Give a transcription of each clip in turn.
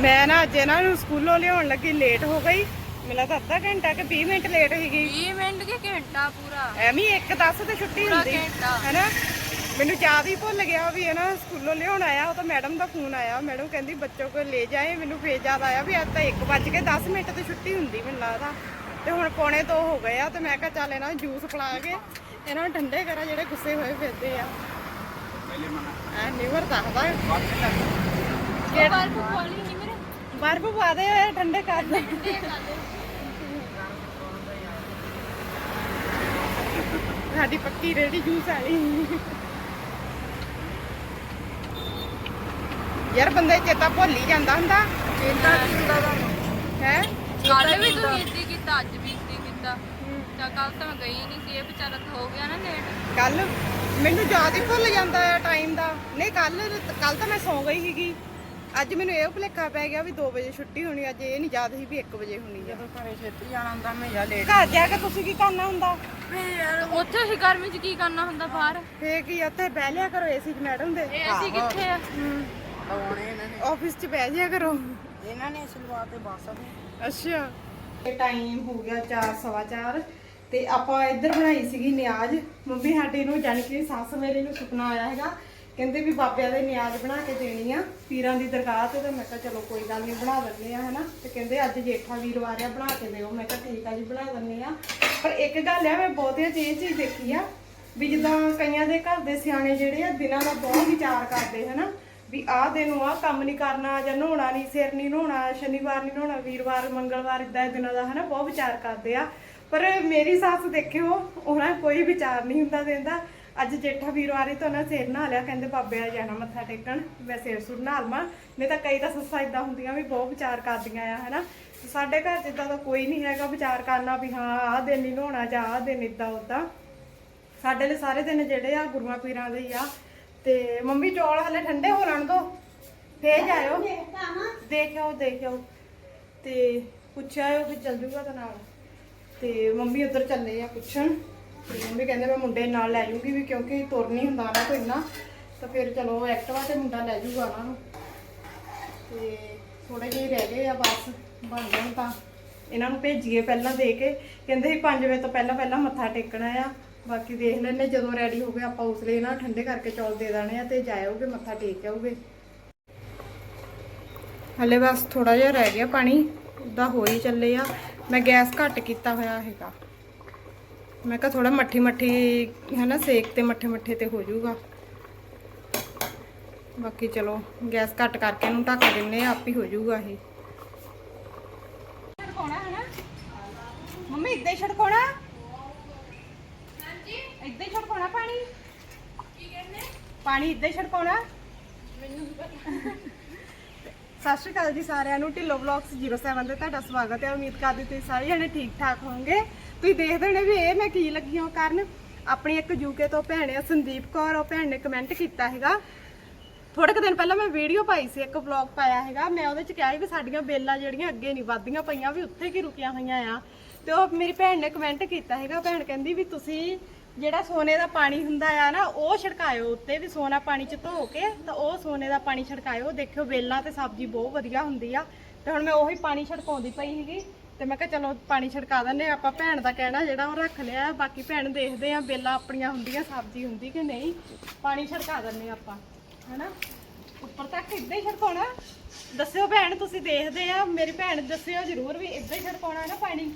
ਮੈਂ ਨਾ ਅੱਜ ਇਹਨਾਂ ਨੂੰ ਸਕੂਲੋਂ ਲਿਆਉਣ ਲੱਗੀ ਲੇਟ ਹੋ ਗਈ। ਮਿਲਾ ਤਾਂ ਅੱਧਾ ਘੰਟਾ ਕਿ 20 ਮਿੰਟ ਲੇਟ ਸੀਗੀ। 20 ਮਿੰਟ ਕੇ ਘੰਟਾ ਪੂਰਾ? ਐਵੇਂ 1:10 ਤੇ ਛੁੱਟੀ ਹੁੰਦੀ। ਹੈਨਾ? ਮੈਨੂੰ ਯਾਦ ਹੀ ਭੁੱਲ ਗਿਆ ਵੀ ਹੈ ਨਾ ਸਕੂਲੋਂ ਲਿਆਉਣ ਆਇਆ ਉਹ ਤਾਂ ਮੈਡਮ ਦਾ ਫੋਨ ਆਇਆ। ਮੈਡਮ ਕਹਿੰਦੀ ਬੱਚੋ ਕੋ ਲੈ ਜਾਏ? ਮੈਨੂੰ ਫੇਰ ਯਾਦ ਆਇਆ ਵੀ ਅੱਜ ਤਾਂ 1 ਵੱਜ ਕੇ 10 ਮਿੰਟ ਤੇ ਛੁੱਟੀ ਹੁੰਦੀ ਮੈਨੂੰ ਲੱਗਦਾ। ਤੇ ਹੁਣ ਪੌਣੇ ਤੋਂ ਹੋ ਗਏ ਆ ਤੇ ਮੈਂ ਕਿਹਾ ਚੱਲ ਇਹਨਾਂ ਨੂੰ ਜੂਸ ਪਿਲਾ ਕੇ ਇਹਨਾਂ ਨੂੰ ਠੰਡੇ ਕਰਾਂ ਜਿਹੜੇ ਗੁੱਸੇ ਹੋਏ ਫਿਰਦੇ ਆ। ਐ ਨਿਵਰ ਦੱਸਦਾ ਕਿਹੜਾ ਵਾਲੀ ਨਹੀਂ ਮੇਰੇ ਬਰਫ ਪਾ ਦੇ ਠੰਡੇ ਕਰ ਦੇ। ਸਾਡੀ ਪੱਕੀ ਰੇੜੀ ਜੂਸ ਵਾਲੀ। ਯਾਰ ਬੰਦੇ ਚੇਤਾ ਭੁੱਲ ਹੀ ਜਾਂਦਾ ਹੁੰਦਾ। ਚੇਤਾ ਕੀ ਹੁੰਦਾ ਦਾ ਹੈ? ਕੱਲ ਵੀ ਤੂੰ ਇੱਦੀ ਕੀਤਾ ਅੱਜ ਵੀ ਇੱਦੀ ਕੀਤਾ। ਤਾਂ ਕੱਲ ਤਾਂ ਮੈਂ ਗਈ ਨਹੀਂ ਸੀ ਇਹ ਵਿਚਾਰਾ ਤਾਂ ਹੋ ਗਿਆ ਨਾ ਲੇਟ ਕੱਲ ਮੈਨੂੰ ਯਾਦ ਹੀ ਭੁੱਲ ਜਾਂਦਾ ਆ ਟਾਈਮ ਦਾ। ਨਹੀਂ ਕੱਲ ਕੱਲ ਤਾਂ ਮੈਂ ਸੌਂ ਗਈ ਸੀਗੀ। ਅੱਜ ਮੈਨੂੰ ਇਹ ਭੁਲੇਖਾ ਪੈ ਗਿਆ ਵੀ 2 ਵਜੇ ਛੁੱਟੀ ਹੋਣੀ ਅੱਜ ਇਹ ਨਹੀਂ ਯਾਦ ਸੀ ਵੀ 1 ਵਜੇ ਹੋਣੀ ਆ। ਘਰੇ ਛੇਤੀ ਜਾਣਾ ਹੁੰਦਾ ਮੈਂ ਜਾਂ ਲੇਟ ਘਰ ਜਾ ਕੇ ਤੁਸੀਂ ਕੀ ਕਰਨਾ ਹੁੰਦਾ? ਉੱਥੇ ਅਸੀਂ ਗਰਮੀ 'ਚ ਕੀ ਕਰਨਾ ਹੁੰਦਾ ਬਾਹਰ? ਫੇਰ ਕੀ ਉੱਥੇ ਬਹਿ ਲਿਆ ਕਰੋ ਏਸੀ ਚ ਮੈਡਮ ਦੇ। ਇਹ ਅਸੀਂ ਕਿੱਥੇ ਆ? ਆਉਣੇ ਇਹਨਾਂ ਨੇ। ਆਫਿਸ ਚ ਬਹਿ ਜਿਆ ਕਰੋ। ਇਹਨਾਂ ਨੇ ਸਲਵਾਰ ਤੇ ਬੱਸ ਅੱਛਾ। ਇਹ ਟਾਈਮ ਹੋ ਗਿਆ 4:15 ਤੇ ਆਪਾਂ ਇੱਧਰ ਬਣਾਈ ਸੀਗੀ ਨਿਆਜ਼। ਮੰਮੀ ਸਾਡੀ ਨੂੰ ਜਾਣੀ ਕਿ ਸੱਸ ਮੇਰੇ ਨੂੰ ਸੁਪਨਾ ਆਇਆ ਹੈਗਾ ਕਹਿੰਦੇ ਵੀ ਬਾਬਿਆਂ ਦੇ ਨਿਆਜ਼ ਬਣਾ ਕੇ ਦੇਣੀ ਆ, ਪੀਰਾਂ ਦੀ ਦਰਗਾਹ ਤੇ ਤੇ ਮੈਂ ਕਿਹਾ ਚਲੋ ਕੋਈ ਗੱਲ ਨਹੀਂ, ਬਣਾ ਲੈਂਦੇ ਆ, ਹਨਾ? ਤੇ ਕਹਿੰਦੇ ਅੱਜ ਜੇਠਾ ਵੀਰਵਾਰ ਆ ਬਣਾ ਕੇ ਦਿਓ। ਮੈਂ ਕਿਹਾ ਠੀਕ ਆ ਜੀ, ਬਣਾ ਦਿੰਦੇ ਆ। ਪਰ ਇੱਕ ਗੱਲ ਆ, ਮੈਂ ਬਹੁਤੀਆਂ ਚੀਜ਼ ਚੀਜ਼ ਦੇਖੀ ਆ, ਵੀ ਜਿੱਦਾਂ ਕਈਆਂ ਦੇ ਘਰ ਦੇ ਸਿਆਣੇ ਜਿਹੜੇ ਆ, ਦਿਨਾਂ ਦਾ ਬਹੁਤ ਵਿਚਾਰ ਕਰਦੇ, ਹਨਾ? ਵੀ ਆਹ ਦਿਨ ਨੂੰ ਆਹ ਕੰਮ ਨਹੀਂ ਕਰਨਾ, ਜਾਂ ਨਹਾਉਣਾ ਨਹੀਂ ਸਿਰ ਨਹੀਂ ਨਹਾਉਣਾ, ਸ਼ਨੀਵਾਰ ਨਹੀਂ ਨਹਾਉਣਾ, ਵੀਰਵਾਰ, ਮੰਗਲਵਾਰ ਇਦਾਂ ਦੇ ਦਿਨਾਂ ਦਾ, ਹਨਾ? ਬਹੁਤ ਵਿਚਾਰ ਕਰਦੇ ਆ। ਪਰ ਮੇਰੀ ਸੱਸ ਦੇਖਿਓ, ਉਹਨਾਂ ਕੋਈ ਵਿਚਾਰ ਨਹੀਂ ਹੁੰਦਾ ਦਿੰਦਾ ਅੱਜ ਜੇਠਾ ਵੀਰਵਾਰੀ ਤੋਂ ਨਾ ਸਿਰ ਨਹਾ ਲਿਆ, ਕਹਿੰਦੇ ਬਾਬੇ ਆ ਜਾਣਾ ਮੱਥਾ ਟੇਕਣ, ਮੈਂ ਸਿਰ ਸੁਰ ਨਹਾ ਲਵਾਂ। ਨਹੀਂ ਤਾਂ ਕਈ ਤਾਂ ਸੱਸਾਂ ਇਦਾਂ ਹੁੰਦੀਆਂ ਵੀ ਬਹੁਤ ਵਿਚਾਰ ਕਰਦੀਆਂ ਆ, ਹਨਾ? ਸਾਡੇ ਘਰ ਜਿੱਦਾਂ ਦਾ ਕੋਈ ਨਹੀਂ ਹੈਗਾ ਵਿਚਾਰ ਕਰਨਾ ਵੀ ਹਾਂ, ਆਹ ਦਿਨ ਨਹੀਂ ਨਹਾਉਣਾ ਜਾਂ ਆਹ ਦਿਨ ਇਦਾਂ ਉਦਾਂ ਸਾਡੇ ਲਈ ਸਾਰੇ ਦਿਨ ਜਿਹੜੇ ਆ ਗੁਰੂਆਂ ਪੀਰਾਂ ਦੇ ਹੀ ਆ। ਤੇ ਮੰਮੀ ਚੌਲ ਹਲੇ ਠੰਡੇ ਹੋ ਲੈਣ ਦੋ? ਫੇਰ ਜਾਇਓ। ਦੇਖਿਓ ਦੇਖਿਓ। ਤੇ ਪੁੱਛਿਆ ਉਹ ਵੀ ਚੱਲ ਜੂਗਾ ਤਾਂ ਨਾਲ। ਤੇ ਮੰਮੀ ਉਧਰ ਚੱਲੇ ਆ ਪੁੱਛਣ। ਮੰਮੀ ਕਹਿੰਦੇ ਮੈਂ ਮੁੰਡੇ ਨਾਲ ਲੈ ਜੂਗੀ ਵੀ ਕਿਉਂਕਿ ਤੁਰ ਨਹੀਂ ਹੁੰਦਾ ਨਾ ਕੋਈ ਨਾ। ਤਾਂ ਫਿਰ ਚਲੋ ਐਕਟਿਵਾ ਤੇ ਮੁੰਡਾ ਲੈ ਜੂਗਾ ਉਹਨਾਂ ਨੂੰ। ਤੇ ਥੋੜੇ ਜਿਹੇ ਰਹਿ ਗਏ ਆ ਬਸ, ਬਣ ਜਾਣ ਤਾਂ। ਇਹਨਾਂ ਨੂੰ ਭੇਜੀਏ ਪਹਿਲਾਂ ਦੇ ਕੇ। ਕਹਿੰਦੇ ਸੀ 5 ਵਜੇ ਤੋਂ ਪਹਿਲਾਂ ਪਹਿਲਾਂ ਮੱਥਾ ਟੇਕਣਾ ਆ। ਬਾਕੀ ਦੇਖ ਲੈਣੇ ਜਦੋਂ ਰੈਡੀ ਹੋ ਗਏ ਆਪਾਂ ਲਈ ਨਾ ਠੰਡੇ ਕਰਕੇ ਚੌਲ ਦੇ ਦੇਣੇ ਆ ਤੇ ਜਾਇਓਗੇ ਮੱਥਾ ਟੇਕ ਆਓਗੇ ਹਲੇ ਬਸ ਥੋੜਾ ਜਿਹਾ ਰਹਿ ਗਿਆ ਪਾਣੀ ਉਦਾਂ ਹੋ ਹੀ ਚੱਲੇ ਆ। ਮੈਂ ਗੈਸ ਘੱਟ ਕੀਤਾ ਹੋਇਆ ਹੈਗਾ। ਮੈਂ ਕਿਹਾ ਥੋੜਾ ਮੱਠੀ ਮੱਠੀ ਹੈ ਨਾ ਸੇਕ ਤੇ ਮੱਠੇ ਮੱਠੇ ਤੇ ਹੋ ਜਾਊਗਾ। ਬਾਕੀ ਚਲੋ ਗੈਸ ਘੱਟ ਕਰਕੇ ਇਹਨੂੰ ਢੱਕ ਦਿੰਨੇ ਆ ਆਪ ਹੀ ਹੋ ਜਾਊਗਾ ਇਹ। ਛੜਕਾਉਣਾ ਹੈ ਨਾ? ਮੰਮੀ ਇੱਦਾਂ ਹੀ ਛੜਕਾਉਣਾ? ਹਾਂਜੀ? ਇੱਦਾਂ ਹੀ ਛੜਕਾਉਣਾ ਪਾਣੀ? ਕੀ ਕਹਿੰਦੇ? ਪਾਣੀ ਇੱਦਾਂ ਹੀ ਛੜਕਾਉਣਾ? ਸਤਿ ਸ਼੍ਰੀ ਅਕਾਲ ਜੀ ਸਾਰਿਆਂ ਨੂੰ, ਢਿੱਲੋ ਵਲੌਗਸ 07 ਤੇ ਤੁਹਾਡਾ ਸਵਾਗਤ ਹੈ। ਉਮੀਦ ਕਰਦੀ ਤੁਸੀਂ ਸਾਰੇ ਜਣੇ ਠੀਕ ਠਾਕ ਹੋਵੋਗੇ। ਤੁਸੀਂ ਦੇਖਦੇ ਨੇ ਵੀ ਇਹ ਮੈਂ ਕੀ ਲੱਗੀ ਹਾਂ ਕਰਨ? ਆਪਣੀ ਇੱਕ ਯੂਕੇ ਤੋਂ ਭੈਣ ਆ, ਸੰਦੀਪ ਕੌਰ, ਉਹ ਭੈਣ ਨੇ ਕਮੈਂਟ ਕੀਤਾ ਹੈਗਾ। ਥੋੜੇ ਕੁ ਦਿਨ ਪਹਿਲਾਂ ਮੈਂ ਵੀਡੀਓ ਪਾਈ ਸੀ, ਇੱਕ ਵਲੌਗ ਪਾਇਆ ਹੈਗਾ। ਮੈਂ ਉਹਦੇ ਚ ਕਿਹਾ ਸੀ ਵੀ ਸਾਡੀਆਂ ਬੇਲਾਂ ਜਿਹੜੀਆਂ ਅੱਗੇ ਨਹੀਂ ਵੱਧਦੀਆਂ ਪਈਆਂ, ਵੀ ਉੱਥੇ ਕੀ ਰੁਕੀਆਂ ਹੋਈਆਂ ਆ। ਤੇ ਉਹ ਮੇਰੀ ਭੈਣ ਨੇ ਕਮੈਂਟ ਕੀਤਾ ਹੈਗਾ ਭੈਣ ਕਹਿੰਦੀ ਵੀ ਤੁਸੀਂ ਜਿਹੜਾ ਸੋਨੇ ਦਾ ਪਾਣੀ ਹੁੰਦਾ ਆ ਨਾ, ਉਹ ਛਿੜਕਾਇਓ ਉੱਤੇ ਵੀ ਸੋਨਾ ਪਾਣੀ ਚ ਧੋ ਕੇ, ਤਾਂ ਉਹ ਸੋਨੇ ਦਾ ਪਾਣੀ ਛਿੜਕਾਇਓ। ਦੇਖਿਓ, ਵੇਲਾਂ ਤੇ ਸਬਜ਼ੀ ਬਹੁਤ ਵਧੀਆ ਹੁੰਦੀ ਆ। ਤੇ ਹੁਣ ਮੈਂ ਉਹੀ ਪਾਣੀ ਛਿੜਕਾਉਂਦੀ ਪਈ ਸੀਗੀ, ਤੇ ਮੈਂ ਕਿਹਾ ਚਲੋ ਪਾਣੀ ਛਿੜਕਾ ਦਿੰਨੇ ਆ। ਆਪਾਂ ਭੈਣ ਦਾ ਕਹਿਣਾ ਜਿਹੜਾ ਉਹ ਰੱਖ ਲਿਆ। ਬਾਕੀ ਭੈਣ ਦੇਖਦੇ ਆ ਬੇਲਾਂ ਆਪਣੀਆਂ ਹੁੰਦੀਆਂ, ਸਬਜ਼ੀ ਹੁੰਦੀ ਕਿ ਨਹੀਂ, ਪਾਣੀ ਛਿੜਕਾ ਦਿੰਨੇ ਆ ਆਪਾਂ, ਹਨਾ? ਉੱਪਰ ਤੱਕ ਇਦਾਂ ਹੀ ਛਿੜਕਾਉਣਾ ਦੱਸਿਓ ਭੈਣ, ਤੁਸੀਂ ਦੇਖਦੇ ਆ। ਮੇਰੀ ਭੈਣ ਦੱਸਿਓ ਜ਼ਰੂਰ ਵੀ ਇਦਾਂ ਹੀ ਛਿੜਕਾਉਣਾ ਨਾ ਪਾਣੀ।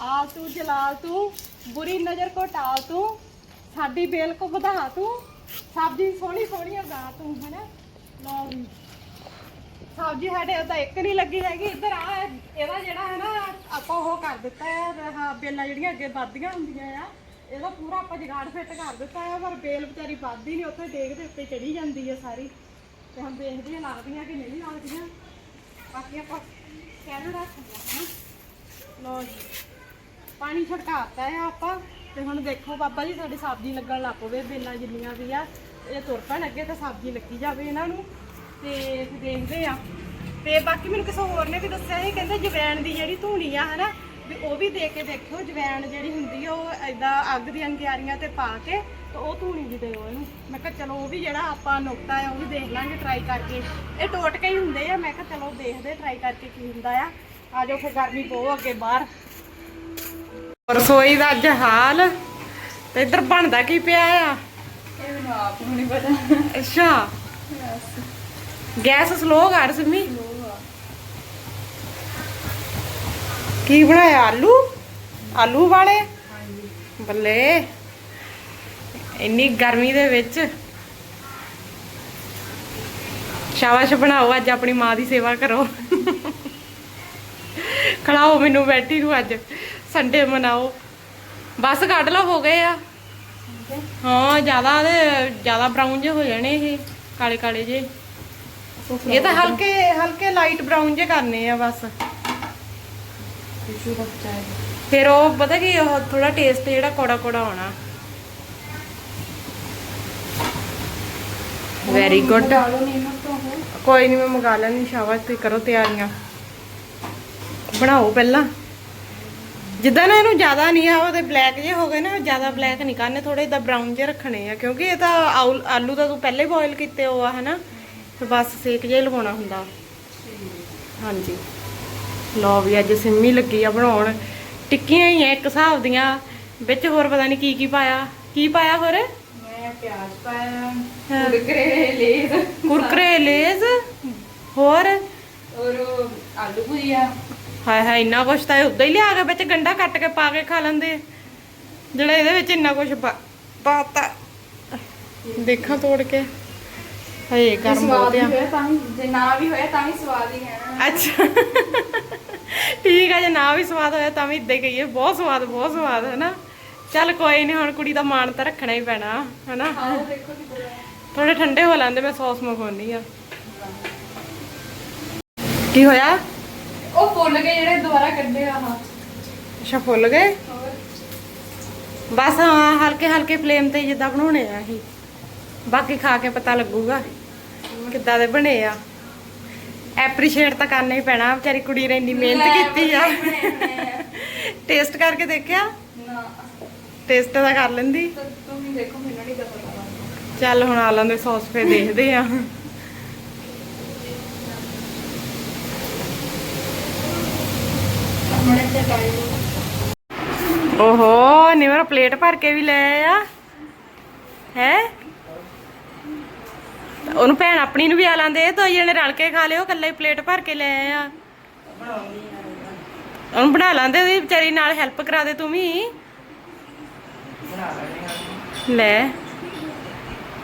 ਆ ਤੂੰ ਜਲਾਲ ਤੂੰ ਬੁਰੀ ਨਜ਼ਰ ਕੋ ਟਾਲ ਤੂੰ, ਸਾਡੀ ਬੇਲ ਕੋ ਵਧਾ ਤੂੰ ਸਬਜ਼ੀ ਸੋਹਣੀ ਸੋਹਣੀ ਉਗਾ ਤੂੰ, ਹਨਾ? ਲਓ ਵੀ ਸਬਜ਼ੀ ਸਾਡੇ ਉਹਦਾ ਇੱਕ ਨਹੀਂ ਲੱਗੀ ਹੈਗੀ। ਇੱਧਰ ਆ, ਇਹਦਾ ਜਿਹੜਾ ਹੈ ਨਾ ਆਪਾਂ ਉਹ ਕਰ ਦਿੱਤਾ ਹੈ, ਆਹ ਬੇਲਾਂ ਜਿਹੜੀਆਂ ਅੱਗੇ ਵੱਧਦੀਆਂ ਹੁੰਦੀਆਂ ਆ। ਇਹਦਾ ਪੂਰਾ ਆਪਾਂ ਜਗਾੜ ਫਿੱਟ ਕਰ ਦਿੱਤਾ ਹੈ ਪਰ ਬੇਲ ਵਿਚਾਰੀ ਵੱਧਦੀ ਨਹੀਂ ਉੱਥੇ ਡੇਗ ਦੇ ਉੱਤੇ ਚੜੀ ਜਾਂਦੀ ਹੈ ਸਾਰੀ। ਤੇ ਹੁਣ ਦੇਖਦੇ ਹਾਂ ਲੱਗਦੀਆਂ ਕਿ ਨਹੀਂ ਲੱਗਦੀਆਂ। ਬਾਕੀ ਆਪਾਂ ਕਹਿਣ ਰੱਖ ਲਿਆ ਲੋ ਜੀ। ਪਾਣੀ ਛੜਕਾਤਾ ਹੈ ਆਪਾਂ, ਤੇ ਹੁਣ ਦੇਖੋ ਬਾਬਾ ਜੀ, ਸਾਡੀ ਸਬਜ਼ੀ ਲੱਗਣ ਲੱਗ ਪਵੇ, ਬੇਲਾਂ ਜਿੰਨੀਆਂ ਵੀ ਆ, ਇਹ ਤੁਰ ਪੈਣ ਅੱਗੇ ਤਾਂ ਸਬਜ਼ੀ ਲੱਗੀ ਜਾਵੇ ਇਹਨਾਂ ਨੂੰ। ਤੇ ਫਿਰ ਦੇਖਦੇ ਆ। ਤੇ ਬਾਕੀ ਮੈਨੂੰ ਕਿਸੇ ਹੋਰ ਨੇ ਵੀ ਦੱਸਿਆ ਸੀ, ਕਹਿੰਦੇ ਜਵੈਣ ਦੀ ਜਿਹੜੀ ਧੂਣੀ ਆ, ਹਨਾ ਵੀ ਉਹ ਵੀ ਦੇ ਕੇ ਦੇਖਿਓ ਜਵੈਣ ਜਿਹੜੀ ਹੁੰਦੀ ਆ ਉਹ ਐਦਾਂ ਅੱਗ ਦੀਆਂ ਅੰਗਿਆਰੀਆਂ ਤੇ ਪਾ ਕੇ ਤੇ ਉਹ ਧੂਣੀ ਵੀ ਦਿਓ ਇਹਨੂੰ। ਮੈਂ ਕਿਹਾ ਚਲੋ ਉਹ ਵੀ ਜਿਹੜਾ ਆਪਾਂ ਨੁਕਤਾ ਆ ਉਹ ਵੀ ਦੇਖ ਲਾਂਗੇ ਟਰਾਈ ਕਰਕੇ। ਇਹ ਟੋਟਕੇ ਹੀ ਹੁੰਦੇ ਆ ਮੈਂ ਕਿਹਾ ਚਲੋ ਦੇਖਦੇ ਟਰਾਈ ਕਰਕੇ ਕੀ ਹੁੰਦਾ ਆ। ਆ ਜਾਓ ਫਿਰ ਗਰਮੀ ਬਹੁਤ ਅੱਗੇ ਬਾਹਰ। ਰਸੋਈ ਦਾ ਅੱਜ ਹਾਲ ਤੇ ਇੱਧਰ ਬਣਦਾ ਕੀ ਪਿਆ ਆ? ਇਹ ਮੈਨੂੰ ਆਪ ਨੂੰ ਨਹੀਂ ਪਤਾ। ਅੱਛਾ। ਗੈਸ ਸਲੋ ਕਰ ਸਿੰਮੀ। ਕੀ ਬਣਾਇਆ? ਆਲੂ? ਆਲੂ ਵਾਲੇ? ਬੱਲੇ ਇੰਨੀ ਗਰਮੀ ਦੇ ਵਿੱਚ ਸ਼ਾਬਾਸ਼ ਬਣਾਓ ਅੱਜ ਆਪਣੀ ਮਾਂ ਦੀ ਸੇਵਾ ਕਰੋ। ਖੜਾਓ ਮੈਨੂੰ ਬੈਠੀ ਨੂੰ ਅੱਜ ਸੰਡੇ ਮਨਾਓ। ਬਸ ਕੱਢ ਲਓ ਹੋ ਗਏ ਆ। ਹਾਂ। ਜ਼ਿਆਦਾ ਜ਼ਿਆਦਾ ਬਰਾਊਨ ਜੇ ਹੋ ਜਾਣੇ ਇਹ ਕਾਲੇ ਕਾਲੇ ਜੇ ਇਹ ਤਾਂ ਹਲਕੇ ਹਲਕੇ ਲਾਈਟ ਬਰਾਊਨ ਜੇ ਕਰਨੇ ਆ ਬਸ। ਫਿਰ ਉਹ ਪਤਾ ਕੀ ਉਹ ਥੋੜਾ ਟੇਸਟ ਜਿਹੜਾ ਕੋੜਾ ਕੋੜਾ ਆਉਣਾ। ਵੈਰੀ ਗੁੱਡ ਕੋਈ ਨਹੀਂ ਮੈਂ ਮੰਗਾ ਲੈਣੀ ਸ਼ਾਬਾਸ਼ ਤੁਸੀਂ ਕਰੋ ਤਿਆਰੀਆਂ। ਬਣਾਓ ਪਹਿਲਾਂ। ਜਿੱਦਾਂ ਨਾ ਇਹਨੂੰ ਜ਼ਿਆਦਾ ਨਹੀਂ ਆ ਉਹਦੇ ਬਲੈਕ ਜੇ ਹੋ ਗਏ ਨਾ ਜ਼ਿਆਦਾ ਬਲੈਕ ਨਹੀਂ ਕਰਨੇ ਥੋੜੇ ਇਦਾਂ ਬਰਾਊਨ ਜੇ ਰੱਖਣੇ ਆ ਕਿਉਂਕਿ ਇਹ ਤਾਂ ਆਲੂ ਤਾਂ ਤੂੰ ਪਹਿਲੇ ਬੋਇਲ ਕੀਤੇ ਹੋ ਆ ਹਨਾ? ਤੇ ਬਸ ਸੇਕ ਜੇ ਲਵਾਉਣਾ ਹੁੰਦਾ। ਹਾਂਜੀ। ਲਓ ਵੀ ਅੱਜ ਸਿੰਮੀ ਲੱਗੀ ਆ ਬਣਾਉਣ। ਟਿੱਕੀਆਂ ਹੀ ਆ ਇੱਕ ਹਿਸਾਬ ਦੀਆਂ। ਵਿੱਚ ਹੋਰ ਪਤਾ ਨਹੀਂ ਕੀ ਕੀ ਪਾਇਆ। ਕੀ ਪਾਇਆ ਹੋਰ? ਮੈਂ ਪਿਆਜ਼ ਪਾਇਆ। ਕੁਰਕਰੇ ਲੇਜ਼ ਕੁਰਕਰੇ ਲੇਜ਼ ਹੋਰ? ਔਰ ਆਲੂ ਭੁਜੀਆ ਹਾਏ ਹਾਏ ਇੰਨਾ ਕੁਛ ਤਾਂ ਉਦਾਂ ਹੀ ਲਿਆ ਕੇ ਵਿੱਚ ਗੰਡਾ ਕੱਟ ਕੇ ਪਾ ਕੇ ਖਾ ਲੈਂਦੇ। ਜਿਹੜਾ ਇਹਦੇ ਵਿੱਚ ਇੰਨਾ ਕੁਛ ਪਾਤਾ। ਦੇਖਾਂ ਤੋੜ ਕੇ। ਹਏ ਗਰਮ ਬਹੁਤ ਆ। ਤਾਂ ਵੀ ਜੇ ਨਾ ਵੀ ਹੋਇਆ ਤਾਂ ਵੀ ਸਵਾਦ ਹੀ ਹੈ। ਅੱਛਾ। ਠੀਕ ਆ ਜੇ ਨਾ ਵੀ ਸਵਾਦ ਹੋਇਆ ਤਾਂ ਵੀ ਇਦਾਂ ਹੀ ਕਹੀਏ ਬਹੁਤ ਸਵਾਦ ਬਹੁਤ ਸਵਾਦ ਹੈ ਨਾ ਚੱਲ ਕੋਈ ਨਹੀਂ ਹੁਣ ਕੁੜੀ ਦਾ ਮਾਣ ਤਾਂ ਰੱਖਣਾ ਹੀ ਪੈਣਾ ਹਨਾ? ਆਓ ਦੇਖੋ ਕਿਦਾਂ ਥੋੜੇ ਠੰਡੇ ਹੋ ਲੈਂਦੇ ਮੈਂ ਸੌਸ ਮੰਗਵਾਉਣੀ ਆ। ਕੀ ਹੋਇਆ? ਉਹ ਫੁੱਲ ਗਏ ਜਿਹੜੇ ਦੁਬਾਰਾ ਕੱਢੇ ਆ ਹਾਂ। ਅੱਛਾ ਫੁੱਲ ਗਏ? ਬਸ ਹਾਂ ਹਲਕੇ ਹਲਕੇ ਫਲੇਮ ਤੇ ਜਿੱਦਾਂ ਬਣਾਉਣੇ ਆ ਅਸੀਂ। ਬਾਕੀ ਖਾ ਕੇ ਪਤਾ ਲੱਗੂਗਾ ਕਿੱਦਾਂ ਦੇ ਬਣੇ ਆ। ਐਪਰੀਸ਼ੀਏਟ ਤਾਂ ਕਰਨਾ ਹੀ ਪੈਣਾ ਵਿਚਾਰੀ ਕੁੜੀ ਨੇ ਇੰਨੀ ਮਿਹਨਤ ਕੀਤੀ ਆ। ਟੇਸਟ ਕਰਕੇ ਦੇਖਿਆ? ਨਾ। ਟੇਸਟ ਤਾਂ ਕਰ ਲੈਂਦੀ। ਤਾਂ ਤੁਸੀਂ ਦੇਖੋ ਮੈਨੂੰ ਨਹੀਂ ਪਤਾ ਚੱਲ ਹੁਣ ਆਲਾਂ ਦੇ ਸੌਸ ਫੇ ਦੇਖਦੇ ਆ। ਓਹੋ ਨਿਮਰ ਪਲੇਟ ਭਰ ਕੇ ਵੀ ਲੈ ਆ। ਹੈ? ਉਹਨੂੰ ਭੈਣ ਆਪਣੀ ਨੂੰ ਵੀ ਆ ਲਾਂਦੇ ਦੋ ਜਣੇ ਰਲ ਕੇ ਖਾ ਲਿਓ, ਇਕੱਲੇ ਪਲੇਟ ਭਰ ਕੇ ਲੈ ਆ। ਉਹਨੂੰ ਬਣਾ ਲਾਂਦੇ, ਉਹਦੀ ਵਿਚਾਰੀ ਨਾਲ ਹੈਲਪ ਕਰਾ ਦੇ ਤੂੰ ਵੀ। ਲੈ।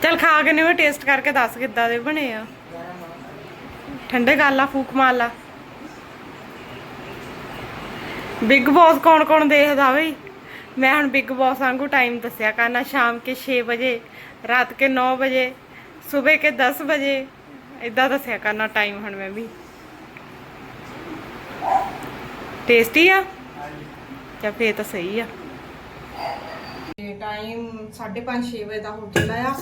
ਚੱਲ ਖਾ ਕੇ ਨਿਮਰ ਟੇਸਟ ਕਰਕੇ ਦੱਸ ਕਿੱਦਾਂ ਦੇ ਬਣੇ ਆ। ਠੰਡੇ ਗੱਲ ਆ ਫੂਕ ਮਾਰ ਲਾ। ਬਿਗ ਬੌਸ ਕੌਣ ਕੌਣ ਦੇਖਦਾ ਬਈ? ਮੈਂ ਹੁਣ ਬਿਗ ਬੌਸ ਵਾਂਗੂ ਟਾਈਮ ਦੱਸਿਆ ਕਰਨਾ, ਸ਼ਾਮ ਕੇ 6 ਵਜੇ, ਰਾਤ ਕੇ 9 ਵਜੇ। ਸਵੇਰ ਕੇ 10 ਵਜੇ। ਇਦਾਂ ਦੱਸਿਆ ਕਰਨਾ ਟਾਈਮ ਹੁਣ ਮੈਂ ਵੀ। ਟੇਸਟੀ ਆ? ਜਾਂ ਫੇਰ ਤਾਂ ਸਹੀ ਆ। ਟਾਈਮ 5:30 6 ਵਜੇ ਦਾ ਹੋ ਆ।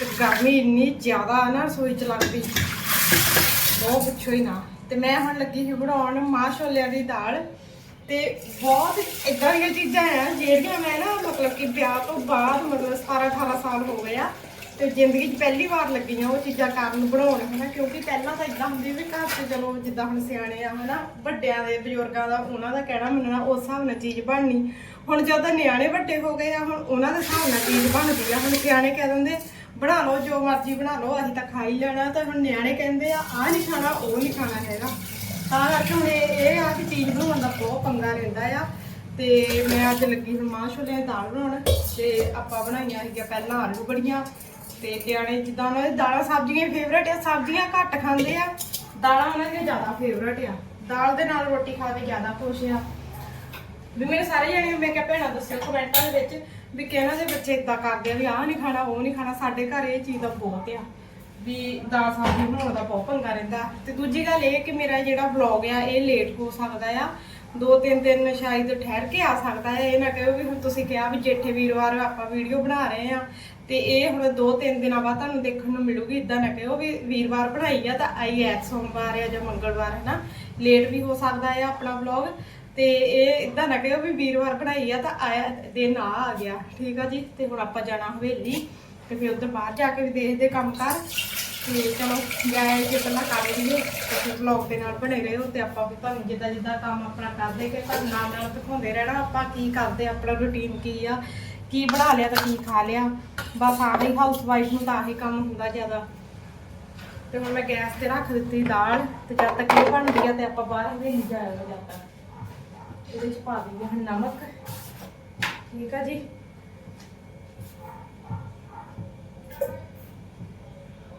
ਤੇ ਗਰਮੀ ਇੰਨੀ ਜ਼ਿਆਦਾ ਆ ਨਾ ਰਸੋਈ ਚ ਲੱਗਦੀ। ਬਹੁਤ ਪੁੱਛੋ ਹੀ ਨਾ। ਤੇ ਮੈਂ ਹੁਣ ਲੱਗੀ ਸੀ ਬਣਾਉਣ ਮਾਂ ਛੋਲਿਆਂ ਦੀ ਦਾਲ। ਤੇ ਬਹੁਤ ਇਦਾਂ ਦੀਆਂ ਚੀਜ਼ਾਂ ਆ, ਜਿਹੜੀਆਂ ਮੈਂ ਨਾ ਮਤਲਬ ਕਿ ਵਿਆਹ ਤੋਂ ਬਾਅਦ ਮਤਲਬ 17 18 ਸਾਲ ਹੋ ਗਏ ਆ। ਤੇ ਜ਼ਿੰਦਗੀ 'ਚ ਪਹਿਲੀ ਵਾਰ ਲੱਗੀਆਂ ਉਹ ਚੀਜ਼ਾਂ ਕਰਨ ਬਣਾਉਣ, ਹਨਾ? ਕਿਉਂਕਿ ਪਹਿਲਾਂ ਤਾਂ ਇਦਾਂ ਹੁੰਦੀ ਵੀ ਘਰ 'ਚ ਚਲੋ ਜਿੱਦਾਂ ਹੁਣ ਸਿਆਣੇ ਆ, ਹਨਾ? ਵੱਡਿਆਂ ਦੇ, ਬਜ਼ੁਰਗਾਂ ਦਾ, ਉਹਨਾਂ ਦਾ ਕਹਿਣਾ ਮੰਨਣਾ, ਉਸ ਹਿਸਾਬ ਨਾਲ ਚੀਜ਼ ਬਣਨੀ। ਹੁਣ ਜਦੋਂ ਨਿਆਣੇ ਵੱਡੇ ਹੋ ਗਏ ਆ, ਹੁਣ ਉਹਨਾਂ ਦੇ ਹਿਸਾਬ ਨਾਲ ਚੀਜ਼ ਬਣਦੀ ਆ। ਹੁਣ ਸਿਆਣੇ ਕਹਿ ਦਿੰਦੇ, ਬਣਾ ਲਓ, ਜੋ ਮਰਜ਼ੀ ਬਣਾ ਲਓ, ਅਸੀਂ ਤਾਂ ਖਾ ਹੀ ਲੈਣਾ। ਤਾਂ ਹੁਣ ਨਿਆਣੇ ਕਹਿੰਦੇ ਆ, ਆਹ ਨਹੀਂ ਖਾਣਾ, ਉਹ ਨਹੀਂ ਖਾਣਾ ਹੈਗਾ। ਤਾਂ ਕਰਕੇ ਹੁਣ ਇਹ ਆ ਕਿ ਚੀਜ਼ ਬਣਾਉਣ ਦਾ ਬਹੁਤ ਪੰਗਾ ਰਹਿੰਦਾ ਆ। ਤੇ ਮੈਂ ਅੱਜ ਲੱਗੀ ਹੁਣ ਮਾਂ ਛੋਲਿਆਂ ਦੀ ਦਾਲ ਬਣਾਉਣ, ਤੇ ਆਪਾਂ ਬਣਾਈਆਂ ਸੀਗੀਆਂ ਪਹਿਲਾਂ ਆਲੂ ਬੜੀਆਂ ਤੇ ਨਿਆਣੇ ਜਿੱਦਾਂ ਉਹਨਾਂ ਦੇ ਦਾਲਾਂ ਸਬਜ਼ੀਆਂ ਫੇਵਰਟ ਆ, ਸਬਜ਼ੀਆਂ ਘੱਟ ਖਾਂਦੇ ਆ। ਦਾਲਾਂ ਉਹਨਾਂ ਦੀਆਂ ਜ਼ਿਆਦਾ ਫੇਵਰਟ ਆ। ਦਾਲ ਦੇ ਨਾਲ ਰੋਟੀ ਖਾ ਕੇ ਜ਼ਿਆਦਾ ਖੁਸ਼ ਆ। ਵੀ ਮੇਰੇ ਸਾਰੇ ਜਣੇ ਮੈਂ ਕਿਹਾ, ਭੈਣਾਂ ਦੱਸਿਓ ਕਮੈਂਟਾਂ ਦੇ ਵਿੱਚ ਵੀ ਕਿਹਨਾਂ ਦੇ ਬੱਚੇ ਇਦਾਂ ਕਰਦੇ ਆ, ਵੀ ਆਹ ਨਹੀਂ ਖਾਣਾ, ਉਹ ਨਹੀਂ ਖਾਣਾ, ਸਾਡੇ ਘਰ ਇਹ ਚੀਜ਼ ਦਾ ਬਹੁਤ ਆ। ਵੀ ਦਾਲ ਸਬਜ਼ੀ ਬਣਾਉਣ ਦਾ ਬਹੁਤ ਪੰਗਾ ਰਹਿੰਦਾ। ਤੇ ਦੂਜੀ ਗੱਲ ਇਹ ਕਿ ਮੇਰਾ ਜਿਹੜਾ ਵਲੌਗ ਆ, ਇਹ ਲੇਟ ਹੋ ਸਕਦਾ ਆ। ਦੋ ਤਿੰਨ ਦਿਨ ਸ਼ਾਇਦ ਠਹਿਰ ਕੇ ਆ ਸਕਦਾ ਹੈ ਇਹ ਨਾ ਕਹੋ ਵੀ ਹੁਣ ਤੁਸੀਂ ਕਿਹਾ ਵੀ ਜੇਠੇ ਵੀਰਵਾਰ ਆਪਾਂ ਵੀਡੀਓ ਬਣਾ ਰਹੇ ਆ। ਤੇ ਇਹ ਹੁਣ ਦੋ ਤਿੰਨ ਦਿਨਾਂ ਬਾਅਦ ਤੁਹਾਨੂੰ ਦੇਖਣ ਨੂੰ ਮਿਲੂਗੀ ਇਦਾਂ ਨਾ ਕਹੋ ਵੀ ਵੀਰਵਾਰ ਬਣਾਈ ਆ ਤਾਂ ਆਈ ਐਤ ਸੋਮਵਾਰ ਆ ਜਾਂ ਮੰਗਲਵਾਰ ਹੈ ਨਾ ਲੇਟ ਵੀ ਹੋ ਸਕਦਾ ਹੈ ਆਪਣਾ ਵਲੌਗ ਤੇ ਇਹ ਇਦਾਂ ਨਾ ਕਹਿਓ ਵੀ ਵੀਰਵਾਰ ਬਣਾਈ ਆ ਤਾਂ ਆਇਆ ਦਿਨ ਆ ਆ ਗਿਆ, ਠੀਕ ਆ ਜੀ? ਤੇ ਹੁਣ ਆਪਾਂ ਜਾਣਾ ਹਵੇਲੀ, ਤੇ ਫਿਰ ਉੱਧਰ ਬਾਹਰ ਜਾ ਕੇ ਵੀ ਦੇਖਦੇ ਕੰਮ ਕਰ, ਤੇ ਚਲੋ ਜਾਏ ਜੇ ਪਹਿਲਾਂ ਕਰ ਲਈਏ ਤੇ ਫਿਰ ਵਲੌਗ ਦੇ ਨਾਲ ਬਣੇ ਰਹੋ, ਤੇ ਆਪਾਂ ਵੀ ਤੁਹਾਨੂੰ ਜਿੱਦਾਂ ਜਿੱਦਾਂ ਕੰਮ ਆਪਣਾ ਕਰਦੇ ਕਿ ਤੁਹਾਨੂੰ ਨਾਲ ਨਾਲ ਦਿਖਾਉਂਦੇ ਰਹਿਣਾ, ਆਪਾਂ ਕੀ ਕਰਦੇ, ਆਪਣਾ ਰੁਟੀਨ ਕੀ ਆ, ਕੀ ਬਣਾ ਲਿਆ ਤਾਂ ਕੀ ਖਾ ਲਿਆ ਬਸ ਆਹੀ ਹਾਊਸ ਵਾਈਫ ਨੂੰ ਤਾਂ ਆਹੀ ਕੰਮ ਹੁੰਦਾ ਜ਼ਿਆਦਾ। ਤੇ ਹੁਣ ਮੈਂ ਗੈਸ ਤੇ ਰੱਖ ਦਿੱਤੀ ਦਾਲ, ਤੇ ਜਦ ਤੱਕ ਇਹ ਬਣਦੀ ਆ ਤੇ ਆਪਾਂ ਬਾਹਰ ਵੇਖ ਜਾਇਆ ਜਦ। ਇਹਦੇ ਚ ਪਾ ਦਈਏ ਹੁਣ ਨਮਕ। ਠੀਕ ਆ ਜੀ?